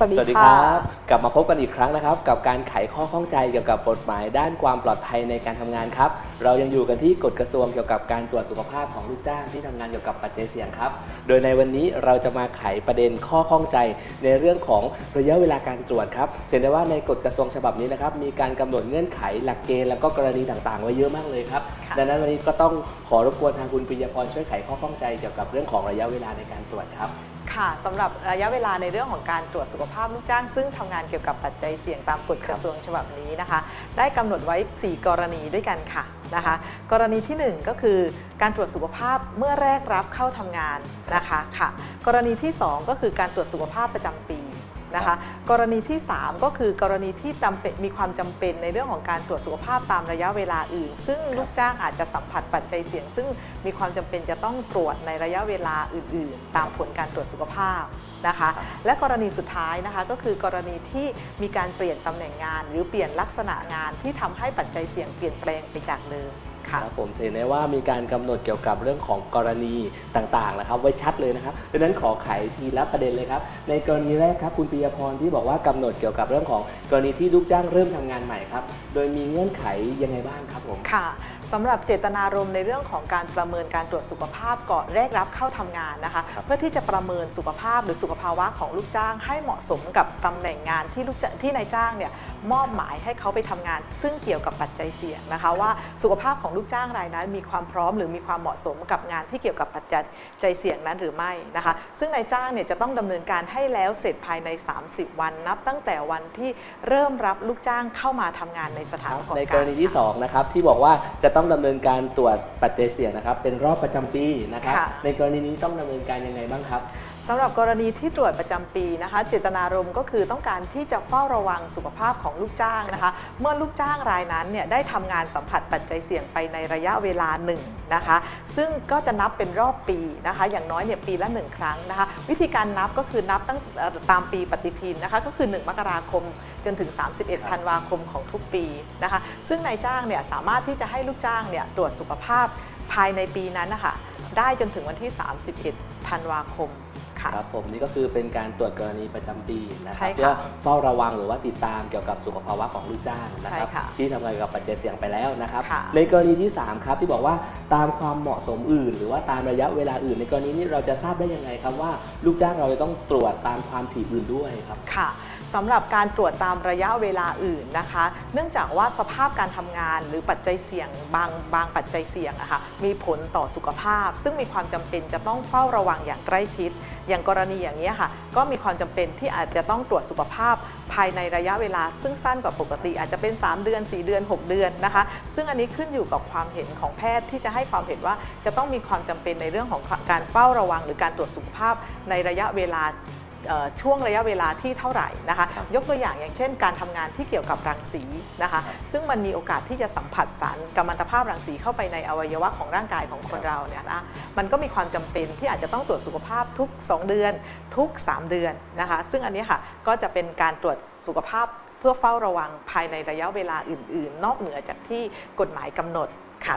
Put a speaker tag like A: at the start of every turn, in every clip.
A: สวัสดี
B: สวัสดีค
A: ค่ะ
B: รับ กลับมาพบกันอีกครั้งนะครับ กับการไขข้อข้องใจเกี่ยวกับกฎหมายด้านความปลอดภัยในการทำงานครับ เรายังอยู่กันที่กฎกระทรวงเกี่ยวกับการตรวจสุขภาพของลูกจ้างที่ทำงานเกี่ยวกับปัจจัยเสี่ยงครับ โดยในวันนี้เราจะมาไขประเด็นข้อข้องใจในเรื่องของระยะเวลาการตรวจครับเห็นได้ว่าในกฎกระทรวงฉบับนี้นะครับมีการกำหนดเงื่อนไขหลักเกณฑ์แล้วก็กรณีต่างๆ ไว้เยอะมากเลยครับ
A: ค่ะ
B: ดังนั้นวันนี้ก็ต้องขอรบกวนทางคุณปิยพรช่วยไขข้อข้องใจเกี่ยวกับเรื่องของระยะเวลาในการตรวจครับ
A: ค่ะสำหรับระยะเวลาในเรื่องของการตรวจสุขภาพลูกจ้าง ซึ่งทำงานเกี่ยวกับปัจจัยเสี่ยงตามกฎกระทรวงฉบับนี้นะคะ ได้กำหนดไว้ 4 กรณีด้วยกันค่ะนะคะ กรณีทีหนึ่1 ก็คือการตรวจสุขภาพเมื่อแรกรับเข้าทำงานนะคะค่ะ กรณีที่ 2 ก็คือการตรวจสุขภาพประจำปี นะคะกรณีที่ 3 ก็คือกรณีที่จำเป็นมีความจำเป็นในเรื่องของการตรวจสุขภาพตามระยะเวลาอื่น ซึ่งลูกจ้างอาจจะสัมผัสปัจจัยเสี่ยง ซึ่งมีความจำเป็นจะต้องตรวจในระยะเวลาอื่น ๆ ตามผลการตรวจสุขภาพนะคะและกรณีสุดท้ายนะคะก็คือกรณีที่มีการเปลี่ยนตำแหน่งงาน หรือเปลี่ยนลักษณะงานที่ทำให้ปัจจัยเสี่ยงเปลี่ยนแปลงไปจากเดิม ค่ะ
B: ครับผมเห็นได้ว่ามีการกำหนดเกี่ยวกับเรื่องของกรณีต่างๆนะครับ ไว้ชัดเลยนะครับดังนั้นขอไขทีละประเด็นเลยครับ ในกรณีแรกครับคุณปิยพรที่บอกว่ากำหนดเกี่ยวกับเรื่องของกรณีที่ลูกจ้างเริ่มทำงานใหม่ครับ โดยมีเงื่อนไขยังไงบ้างครับผม
A: ค่ะสำหรับเจตนารมณ์ในเรื่องของการประเมินการตรวจสุขภาพก่อนแรกรับเข้าทำงานนะคะ
B: ครับ
A: เพื่อที่จะประเมินสุขภาพหรือสุขภาวะของลูกจ้างให้เหมาะสมกับตำแหน่งงานที่ลูกจ้างที่นายจ้างเนี่ยมอบหมายให้เขาไปทำงาน ซึ่งเกี่ยวกับปัจจัยเสี่ยงนะคะว่าสุขภาพของลูกจ้างรายนั้น มีความพร้อมหรือมีความเหมาะสมกับงานที่เกี่ยวกับปัจจัยเสี่ยงนั้นหรือไม่นะคะซึ่งนายจ้างเนี่ยจะต้องดำเนินการให้แล้วเสร็จภายใน 30 วันนับ ตั้งแต่วันที่เริ่มรับลูกจ้างเข้ามาทำงานในสถานประกอบ
B: ใน
A: การ
B: กรณีที่2นะครับที่บอกว่าจะต้องดำเนินการตรวจปัจจัยเสี่ยงนะครับเป็นรอบประจำปีนะครับ
A: ค่ะ
B: ในกรณีนี้ต้องดำเนินการยังไงบ้างครับ
A: สำหรับกรณีที่ตรวจประจำปีนะคะ เจตนารมณ์ก็คือต้องการที่จะเฝ้าระวังสุขภาพของลูกจ้างนะคะ เมื่อลูกจ้างรายนั้นเนี่ยได้ทำงานสัมผัสปัจจัยเสี่ยงไปในระยะเวลาหนึ่งนะคะ ซึ่งก็จะนับเป็นรอบปีนะคะ อย่างน้อยเนี่ยปีละหนึ่งครั้งนะคะ วิธีการนับก็คือนับตั้งตามปีปฏิทินนะคะก็คือ 1 มกราคมจนถึง 31 ธันวาคมของทุกปีนะคะ ซึ่งนายจ้างเนี่ยสามารถที่จะให้ลูกจ้างเนี่ยตรวจสุขภาพภายในปีนั้นนะคะได้จนถึงวันที่ 31 ธันวาคม ค่ะ
B: ครับผมนี่ก็คือเป็นการตรวจกรณีประจำปีนะค
A: ใช่
B: รับ
A: ค่ะ
B: เพื่อเฝ้าระวังหรือว่าติดตามเกี่ยวกับสุขภาวะของลูกจ้างนะครับ
A: ใช่ค่ะ
B: ที่ทำงานเกี่ยวกับปัจจัยเสี่ยงไปแล้วนะครับ
A: ค่ะ
B: ในกรณีที่ 3 ครับที่บอกว่าตามความเหมาะสมอื่น หรือว่าตามระยะเวลาอื่น ในกรณีนี้เราจะทราบได้ยังไงครับว่าลูกจ้างเราจะต้องตรวจตามความถี่อื่นด้วยครับ
A: ค่ะสำหรับการตรวจตามระยะเวลาอื่นนะคะ เนื่องจากว่าสภาพการทำงานหรือปัจจัยเสี่ยงบางบางปัจจัยเสี่ยงอะค่ะมีผลต่อสุขภาพ ซึ่งมีความจำเป็นจะต้องเฝ้าระวังอย่างใกล้ชิดอย่างกรณีอย่างนี้ค่ะ ก็มีความจำเป็นที่อาจจะต้องตรวจสุขภาพภายในระยะเวลา ซึ่งสั้นกว่าปกติ อาจจะเป็น 3 เดือน 4 เดือน 6 เดือนนะคะ ซึ่งอันนี้ขึ้นอยู่กับความเห็นของแพทย์ที่จะให้ความเห็นว่าจะต้องมีความจำเป็นในเรื่องของการเฝ้าระวัง หรือการตรวจสุขภาพในระยะเวลา ช่วงระยะเวลาที่เท่าไหร่นะคะ
B: ครับ
A: ยกตัวอย่างอย่างเช่น การทำงานที่เกี่ยวกับรังสีนะคะ ซึ่งมันมีโอกาสที่จะสัมผัสสารกัมมันตภาพรังสีเข้าไปในอวัยวะของร่างกายของคนเราเนี่ยนะมันก็มีความจำเป็นที่อาจจะต้องตรวจสุขภาพทุก 2 เดือน ทุก 3 เดือนนะคะ ซึ่งอันนี้ค่ะก็จะเป็นการตรวจสุขภาพเพื่อเฝ้าระวังภายในระยะเวลาอื่น ๆ นอกเหนือจากที่กฎหมายกำหนดค่ะ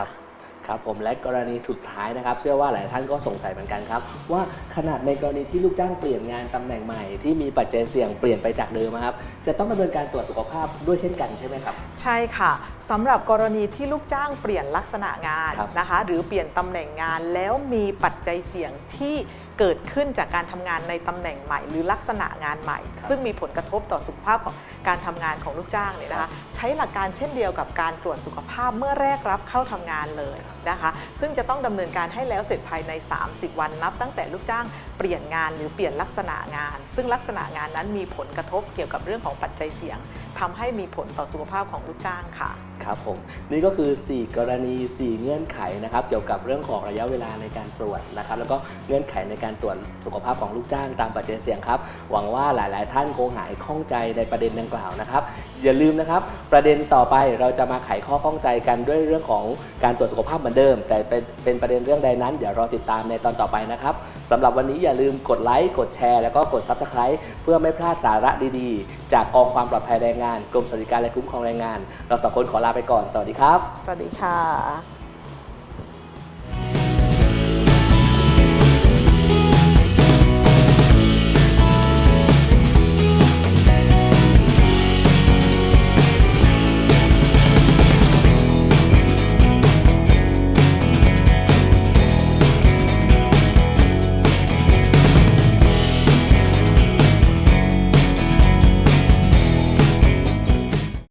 B: ครับครับผมและกรณีสุดท้ายนะครับ เชื่อว่าหลายท่านก็สงสัยเหมือนกันครับ ว่าขนาดในกรณีที่ลูกจ้างเปลี่ยนงานตำแหน่งใหม่ ที่มีปัจจัยเสี่ยงเปลี่ยนไปจากเดิมนะครับจะต้องดำเนินการตรวจสุขภาพด้วยเช่นกันใช่ไหมครับ
A: ใช่ค่ะสำหรับกรณีที่ลูกจ้างเปลี่ยนลักษณะงาน
B: ครับ
A: นะคะ หรือเปลี่ยนตำแหน่งงานแล้วมีปัจจัยเสี่ยงที่เกิดขึ้นจากการทำงานในตำแหน่งใหม่ หรือลักษณะงานใหม่
B: ครับ
A: ซึ่งมีผลกระทบต่อสุขภาพของการทำงานของลูกจ้างเนี่ยนะคะ ใช้หลักการเช่นเดียวกับการตรวจสุขภาพเมื่อแรกรับเข้าทำงานเลยนะคะ ซึ่งจะต้องดำเนินการให้แล้วเสร็จภายใน 30 วันนับ ตั้งแต่ลูกจ้างเปลี่ยนงานหรือเปลี่ยนลักษณะงาน ซึ่งลักษณะงานนั้นมีผลกระทบเกี่ยวกับเรื่องของปัจจัยเสี่ยงทำให้มีผลต่อสุขภาพของลูกจ้างค่ะ
B: ครับผมนี่ก็คือ 4 กรณี 4 เงื่อนไขนะครับเกี่ยวกับเรื่องของระยะเวลาในการตรวจนะครับแล้วก็เงื่อนไขในการตรวจสุขภาพของลูกจ้างตามปัจจัยเสี่ยงครับ หวังว่าหลาย ๆ ท่านคงหายข้องใจในประเด็นดังกล่าวนะครับ อย่าลืมนะครับ ประเด็นต่อไปเราจะมาไขข้อข้องใจกันด้วยเรื่องของการตรวจสุขภาพเหมือนเดิม แต่เป็นเป็นประเด็นเรื่องใดนั้น เดี๋ยวรอติดตามในตอนต่อไปนะครับสำหรับวันนี้อย่าลืมกดไลค์กดแชร์ แล้วก็กดซับสไคร b ์เพื่อไม่พลาดสาระดีๆ จากกองความปลอดภัยแรงงาน กรมสวัสดิการและคุ้มครองแรงงาน เราสองคนขอลาไปก่อนสวัสดีครับ
A: สวัสดีค่ะ